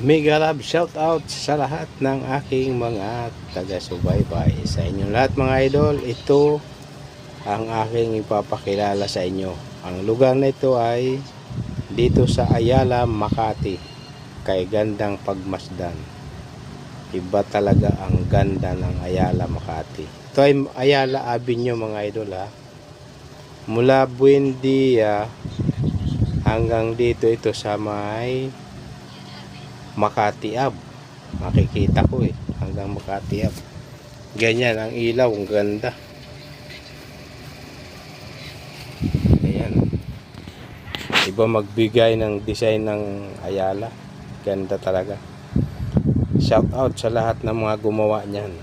Mega love shout out sa lahat ng aking mga taga-subaybay. Sa inyong lahat mga idol, ito ang aking ipapakilala sa inyo. Ang lugar na ito ay dito sa Ayala, Makati. Kay gandang pagmasdan. Iba talaga ang ganda ng Ayala, Makati. Ito ay Ayala Avenue mga idol ha. Mula Buendia hanggang dito ito sa may Makati Ave. Makikita ko eh. Hanggang Makati Ave. Ganyan ang ilaw. Ang ganda. Ayan. Iba magbigay ng design ng Ayala. Ganda talaga. Shout out sa lahat ng mga gumawa niyan.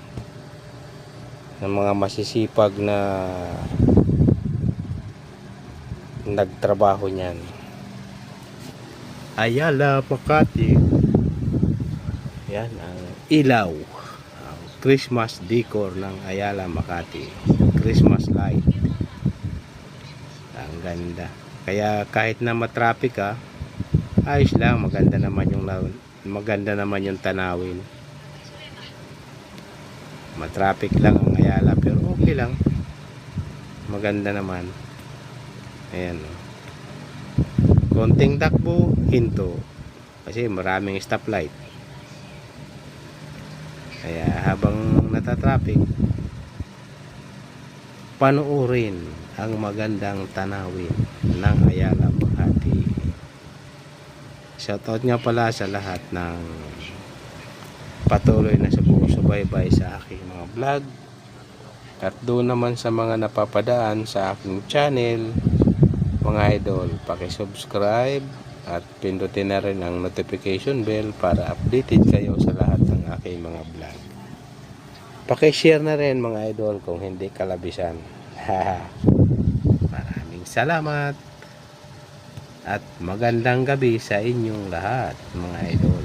Ng mga masisipag na nagtrabaho niyan. Ayala, Makati. Yan ang ilaw. Ang Christmas decor ng Ayala, Makati. Christmas light. Ang ganda. Kaya kahit na matraffic ka, ayos lang, maganda naman yung. Maganda naman yung tanawin. Matraffic lang ang Ayala pero okay lang. Maganda naman. Ayan. oh. Konting takbo, hinto. Kasi maraming stoplight. Kaya habang natatraffic, panuorin ang magandang tanawin ng Ayala Makati. Shoutout nga pala sa lahat ng patuloy na sumusubaybay sa aking mga vlog. At doon naman sa mga napapadaan sa aking channel, mga idol, paki-subscribe at pindutin na rin ang notification bell para updated kayo sa lahat ng aking mga vlog. Paki-share na rin mga idol kung hindi kalabisan. Maraming salamat at magandang gabi sa inyong lahat mga idol.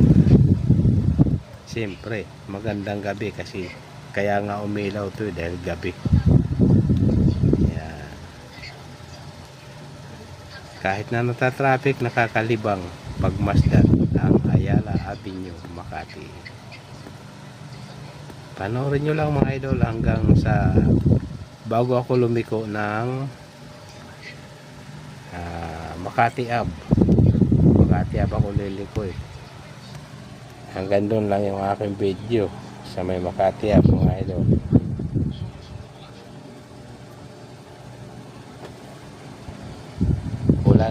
Siyempre, magandang gabi kasi kaya nga umilaw to eh, dahil gabi. Yan. Kahit na natatraffic, nakakalibang pagmasdan ang Ayala Avenue, Makati. Panoorin nyo lang mga idol hanggang sa bago ako lumiko ng ah, Makati Ave. Makati Ave ako liliko eh. Hanggang doon lang yung aking video sa may Makati Ave mga idol.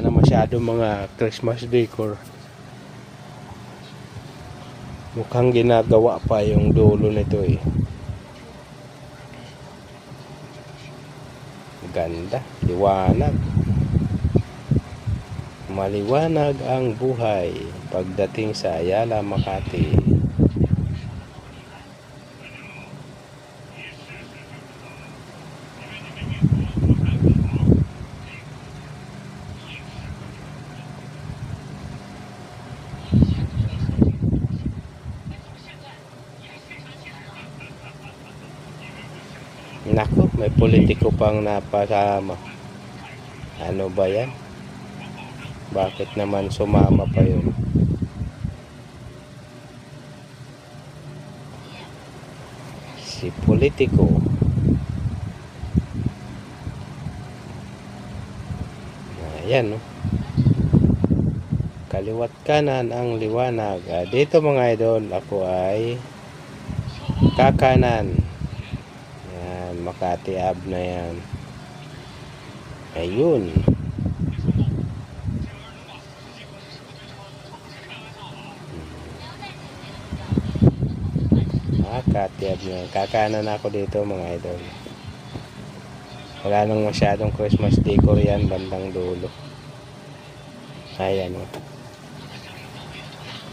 Wala na masyado mga Christmas decor. Mukhang ginagawa pa yung dulo nito eh. Ganda, liwanag. Maliwanag ang buhay pagdating sa Ayala, Makati. Nako, may politiko pang napasama. Ano ba yan? Bakit naman sumama pa yun? Si politiko. Ayan, no? Kaliwat kanan ang liwanag. Ah, dito mga idol, ako ay kakanan. Yan, Makati Ave na yan. Ayun. Makati Ave na yan. Kakanan ako dito mga idol. Wala nang masyadong Christmas decor yan bandang dulo. Ayan o.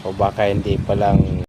O baka hindi pa lang